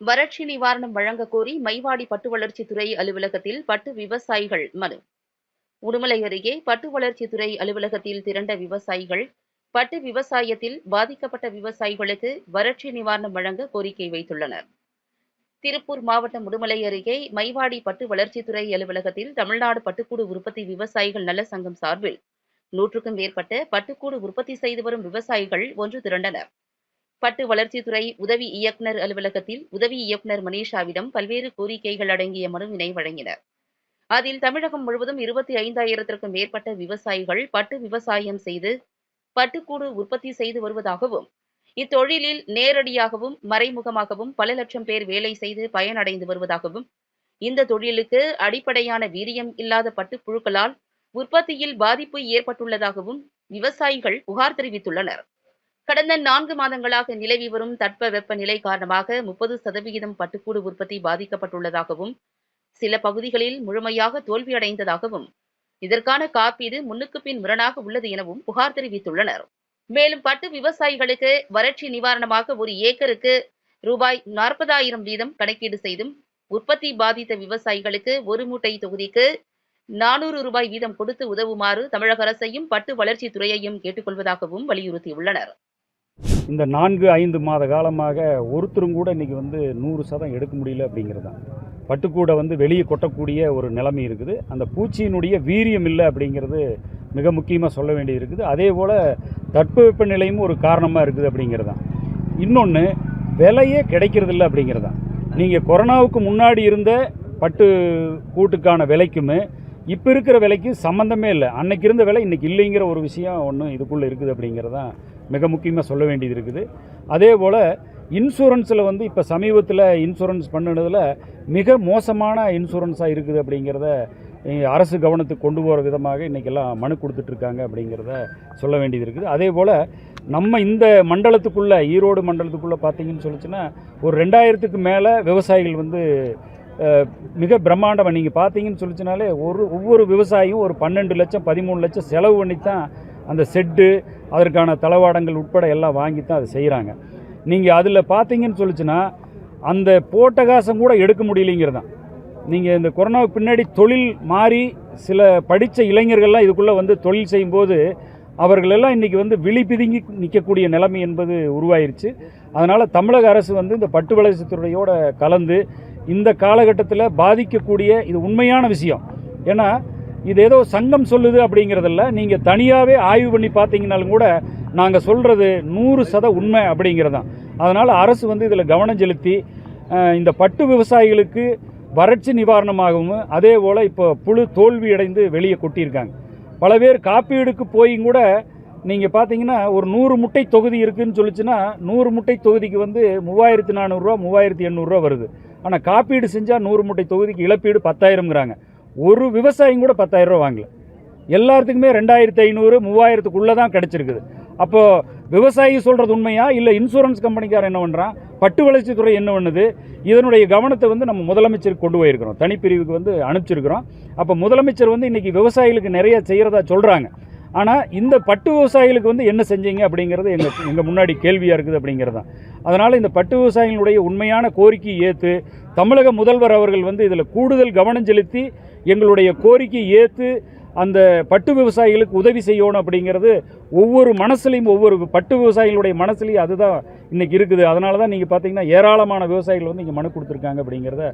வறட்சி நிவாரணம் வழங்க கோரி மைவாடி பட்டு வளர்ச்சித்துறை அலுவலகத்தில் பட்டு விவசாயிகள் மனு. உடுமலை அருகே பட்டு வளர்ச்சித்துறை அலுவலகத்தில் திரண்ட விவசாயிகள் பட்டு விவசாயத்தில் பாதிக்கப்பட்ட விவசாயிகளுக்கு வறட்சி நிவாரணம் வழங்க கோரிக்கை வைத்துள்ளனர். திருப்பூர் மாவட்டம் உடுமலை அருகே மைவாடி பட்டு வளர்ச்சித்துறை அலுவலகத்தில் தமிழ்நாடு பட்டுக்கூடு உற்பத்தி விவசாயிகள் நல சங்கம் சார்பில் நூற்றுக்கும் மேற்பட்ட பட்டுக்கூடு உற்பத்தி செய்து வரும் விவசாயிகள் ஒன்று திரண்டனர். பட்டு வளர்ச்சித்துறை உதவி இயக்குநர் அலுவலகத்தில் உதவி இயக்குநர் மனிஷாவிடம் பல்வேறு கோரிக்கைகள் அடங்கிய மனுவினை வழங்கினர். அதில் தமிழகம் முழுவதும் இருபத்தி ஐந்தாயிரத்திற்கும் மேற்பட்ட விவசாயிகள் பட்டு விவசாயம் செய்து பட்டுக்கூடு உற்பத்தி செய்து வருவதாகவும் இத்தொழிலில் நேரடியாகவும் மறைமுகமாகவும் பல லட்சம் பேர் வேலை செய்து பயனடைந்து வருவதாகவும் இந்த தொழிலுக்கு அடிப்படையான வீரியம் இல்லாத பட்டுப்புழுக்களால் உற்பத்தியில் பாதிப்பு ஏற்பட்டுள்ளதாகவும் விவசாயிகள் புகார் தெரிவித்துள்ளனர். கடந்த நான்கு மாதங்களாக நிலவி வரும் தட்பவெப்ப நிலை காரணமாக முப்பது சதவிகிதம் பட்டுக்கூடு உற்பத்தி பாதிக்கப்பட்டுள்ளதாகவும் சில பகுதிகளில் முழுமையாக தோல்வியடைந்ததாகவும் இதற்கான காப்பீடு முன்னுக்கு பின் முரணாக உள்ளது எனவும் புகார் தெரிவித்துள்ளனர். மேலும் பட்டு விவசாயிகளுக்கு வறட்சி நிவாரணமாக ஒரு ஏக்கருக்கு ரூபாய் நாற்பதாயிரம் வீதம் கணக்கீடு செய்தும் உற்பத்தி பாதித்த விவசாயிகளுக்கு ஒரு மூட்டை தொகுதிக்கு நானூறு ரூபாய் வீதம் கொடுத்து உதவுமாறு தமிழக அரசையும் பட்டு வளர்ச்சித் துறையையும் கேட்டுக்கொள்வதாகவும் வலியுறுத்தியுள்ளனர். இந்த நான்கு ஐந்து மாத காலமாக ஒருத்தரும் கூட இன்றைக்கி வந்து நூறு சதம் எடுக்க முடியல அப்படிங்கிறது தான். பட்டுக்கூடை வந்து வெளியே கொட்டக்கூடிய ஒரு நிலைமை இருக்குது. அந்த பூச்சியினுடைய வீரியம் இல்லை அப்படிங்கிறது மிக முக்கியமாக சொல்ல வேண்டியது இருக்குது. அதே போல் தட்பவெப்ப நிலையும் ஒரு காரணமாக இருக்குது அப்படிங்கிறது தான். இன்னொன்று விலையே கிடைக்கிறதில்ல அப்படிங்கிறது தான். நீங்கள் கொரோனாவுக்கு முன்னாடி இருந்த பட்டு கூட்டுக்கான விலைக்குமே இப்போ இருக்கிற விலைக்கு சம்மந்தமே இல்லை. அன்னைக்கு இருந்த விலை இன்றைக்கி இல்லைங்கிற ஒரு விஷயம் ஒன்று இதுக்குள்ளே இருக்குது அப்படிங்கிறது தான் மிக முக்கியமாக சொல்ல வேண்டியது இருக்குது. அதே போல் இன்சூரன்ஸில் வந்து இப்போ சமீபத்தில் இன்சூரன்ஸ் பண்ணினதில் மிக மோசமான இன்சூரன்ஸாக இருக்குது அப்படிங்கிறத அரசு கவனத்துக்கு கொண்டு போகிற விதமாக இன்றைக்கெல்லாம் மனு கொடுத்துட்ருக்காங்க அப்படிங்கிறத சொல்ல வேண்டியது இருக்குது. அதே போல் நம்ம இந்த மண்டலத்துக்குள்ளே ஈரோடு மண்டலத்துக்குள்ளே பார்த்தீங்கன்னு சொல்லிச்சுன்னா ஒரு ரெண்டாயிரத்துக்கு மேலே விவசாயிகள் வந்து மிக பிரம்மாண்டமாக நீங்கள் பார்த்தீங்கன்னு சொல்லிச்சுனாலே ஒரு ஒவ்வொரு விவசாயியும் ஒரு பன்னெண்டு லட்சம் பதிமூணு லட்சம் செலவு பண்ணி தான் அந்த செட்டு அதற்கான தளவாடங்கள் உட்பட எல்லாம் வாங்கி தான் அதை செய்கிறாங்க. நீங்கள் அதில் பார்த்தீங்கன்னு சொல்லிச்சுன்னா அந்த போட்ட காசம் கூட எடுக்க முடியலைங்கிறது தான் நீங்கள் இந்த கொரோனாவுக்கு பின்னாடி தொழில் மாறி சில படித்த இளைஞர்கள்லாம் இதுக்குள்ளே வந்து தொழில் செய்யும்போது அவர்களெல்லாம் இன்றைக்கி வந்து விழி பிதுங்கி நிற்கக்கூடிய நிலைமை என்பது உருவாயிருச்சு. அதனால் தமிழக அரசு வந்து இந்த பட்டு வளர்ச்சித்துறையோடு கலந்து இந்த காலகட்டத்தில் பாதிக்கக்கூடிய இது உண்மையான விஷயம். ஏன்னா இது ஏதோ சங்கம் சொல்லுது அப்படிங்கிறதில்ல. நீங்கள் தனியாகவே ஆய்வு பண்ணி பார்த்தீங்கனாலும் கூட நாங்கள் சொல்கிறது நூறு சத உண்மை அப்படிங்கிறதான். அதனால் அரசு வந்து இதில் கவனம் செலுத்தி இந்த பட்டு விவசாயிகளுக்கு வறட்சி நிவாரணமாகவும் அதே போல் இப்போ புழு தோல்வி அடைந்து வெளியே கொட்டியிருக்காங்க. பல பேர் காப்பீடுக்கு போயும் கூட நீங்கள் பார்த்தீங்கன்னா ஒரு நூறு முட்டை தொகுதி இருக்குதுன்னு சொல்லிச்சுன்னா நூறு முட்டை தொகுதிக்கு வந்து மூவாயிரத்து நானூறுரூவா மூவாயிரத்து எண்ணூறுரூவா வருது. ஆனால் காப்பீடு செஞ்சால் நூறு முட்டை தொகுதிக்கு இழப்பீடு பத்தாயிரம்ங்கிறாங்க. ஒரு விவசாயம் கூட பத்தாயிரம் ரூபா வாங்கல. எல்லாத்துக்குமே ரெண்டாயிரத்து ஐநூறு மூவாயிரத்துக்குள்ளே தான் கிடச்சிருக்குது. அப்போது விவசாயி சொல்கிறது உண்மையா? இல்லை இன்சூரன்ஸ் கம்பெனிக்காரன் என்ன பண்ணுறான் பட்டு வளர்ச்சித்துறை என்ன பண்ணுது? இதனுடைய கவனத்தை வந்து நம்ம முதலமைச்சருக்கு கொண்டு போயிருக்கிறோம். தனிப்பிரிவுக்கு வந்து அனுப்பிச்சிருக்கிறோம். அப்போ முதலமைச்சர் வந்து இன்றைக்கி விவசாயிகளுக்கு நிறைய செய்கிறதா சொல்கிறாங்க ஆனால் இந்த பட்டு விவசாயிகளுக்கு வந்து என்ன செஞ்சீங்க அப்படிங்கிறது எங்கள் எங்கள் முன்னாடி கேள்வியாக இருக்குது அப்படிங்கிறது தான். அதனால் இந்த பட்டு விவசாயிகளுடைய உண்மையான கோரிக்கையை ஏற்று தமிழக முதல்வர் அவர்கள் வந்து இதில் கூடுதல் கவனம் செலுத்தி எங்களுடைய கோரிக்கை ஏற்று அந்த பட்டு விவசாயிகளுக்கு உதவி செய்யணும் அப்படிங்கிறது ஒவ்வொரு மனசுலையும் ஒவ்வொரு பட்டு விவசாயிகளுடைய மனசுலையும் அதுதான் இன்றைக்கி இருக்குது. அதனால தான் நீங்கள் பார்த்தீங்கன்னா ஏராளமான விவசாயிகள் வந்து இங்கே மனு கொடுத்துருக்காங்க அப்படிங்கிறத